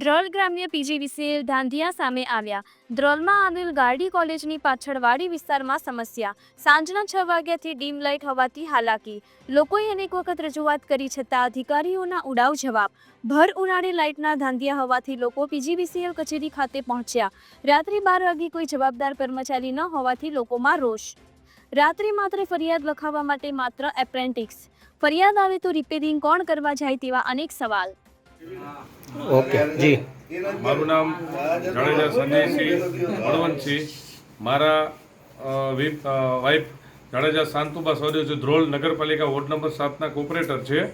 ધ્રોલ ગ્રામ્ય પીજીવીસીએલ ધાંધિયા સામે આવ્યા. ધ્રોલમાં આવેલ ગાર્ડી કોલેજની પાછળ વાડી વિસ્તારમાં સમસ્યા. સાંજના છ વાગ્યાથી ડીમ લાઇટ હોવાથી હાલાકી. લોકોએ અનેક વખત રજૂઆત કરી છતાં અધિકારીઓના ઉડાવ જવાબ. ભર ઉનાળે લાઇટના ધાંધિયા હોવાથી લોકો પીજીવીસીએલ કચેરી ખાતે પહોંચ્યા. રાત્રે બાર વાગે કોઈ જવાબદાર કર્મચારી ન હોવાથી લોકોમાં રોષ. રાત્રે માત્ર ફરિયાદ લખાવવા માટે માત્ર એપ્રેન્ટિક્સ. ફરિયાદ આવે તો રિપેરિંગ કોણ કરવા જાય તેવા અનેક સવાલ. ઓકે જી. મારું નામ જાડેજા સંજયસિંહ બળવંતસિંહ મારા અ, વી- અ, વાઇફ જાડેજા શાંતુબા સૌદેવ છે ધ્રોલ નગરપાલિકા વોર્ડ નંબર સાતના કોપરેટર છે.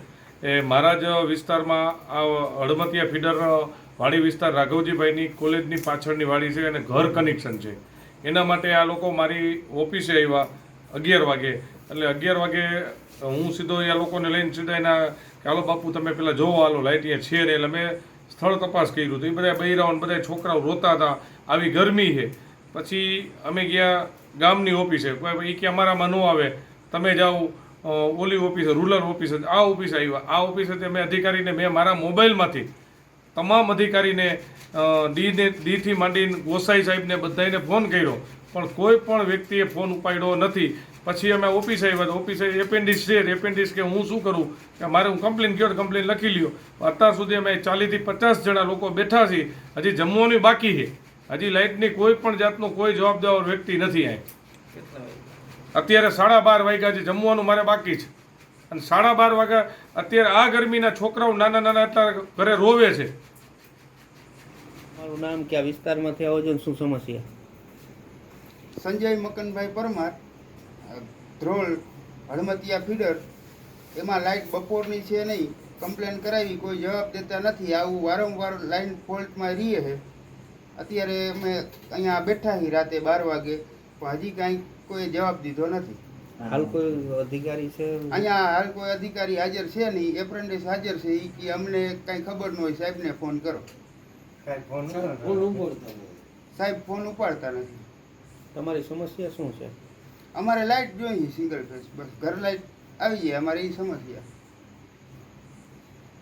એ મારા જ વિસ્તારમાં આ હળમતિયા ફીડર વાડી વિસ્તાર રાઘવજીભાઈની કોલેજની પાછળની વાડી છે અને ઘર કનેક્શન છે. એના માટે આ લોકો મારી ઓફિસે આવ્યા. અગિયાર વાગે. એટલે અગિયાર વાગે હું સીધો એ લોકોને લઈને સીધા એના કે બાપુ, તમે પેલા જોવો, હાલો લાઇટ અહીંયા છે ને. એટલે મેં સ્થળ તપાસ કર્યું હતું. એ બધા બૈરાઓને બધા છોકરાઓ રોતા હતા. આવી ગરમી છે. પછી અમે ગયા ગામની ઓફિસે. એ કે અમારામાં ન આવે. તમે જાઓ ઓલી ઓફિસે, રૂરલ ઓફિસે. આ ઓફિસે આવ્યા. આ ઓફિસે મેં અધિકારીને, મેં મારા મોબાઈલમાંથી તમામ અધિકારીને દીને ડીથી માંડીને ગોસાઈ સાહેબને બધાને ફોન કર્યો. પણ કોઈ પણ વ્યક્તિએ ફોન ઉપાડ્યો નથી. પછી અમે ઓફિસે આવ્યા તો ઓફિસે એપેન્ડિક્સ છે, એપેન્ડિક્સ કે હું શું કરું? કે મારે હું કમ્પ્લેન કર્યો કમ્પ્લેન લખી લ્યો. અત્યાર સુધી અમે ચાલીસથી પચાસ જણા લોકો બેઠા છીએ. હજી જમવાની બાકી છે. હજી લાઇટની કોઈ પણ જાતનો કોઈ જવાબદાર વ્યક્તિ નથી અહીં. અત્યારે સાડા બાર વાગ્યા છે, જમવાનું મારે બાકી છે. અને સાડા બાર વાગ્યા, અત્યારે આ ગરમીના છોકરાઓ નાના નાના અત્યારે ઘરે રોવે છે. મારું નામ કે આ વિસ્તારમાંથી આવો છો શું સમસ્યા? સંજય મકનભાઈ પરમાર ધ્રોલ હળમતિયા ફીડર એમાં લાઇટ બપોરની છે નહીં કમ્પ્લેન કરાવી કોઈ જવાબ દેતા નથી આવું વારંવાર લાઇન ફોલ્ટમાં રહીએ છે. અત્યારે અમે અહીંયા બેઠા છીએ રાતે બાર વાગે પણ હજી કાંઈ કોઈ જવાબ દીધો નથી. હાલ કોઈ અધિકારી છે? અહીંયા હાલ કોઈ અધિકારી હાજર છે નહીં એપ્રેન્ટિસ હાજર છે એ કે અમને કાંઈ ખબર ન હોય સાહેબને ફોન કરો. સાહેબ ફોન ઉપાડતા નથી. તમારી સમસ્યા શું છે? અમારે લાઇટ જોઈએ સિંગલ ફેસ બસ. ઘર લાઇટ આવી જાય, અમારે એ સમસ્યા.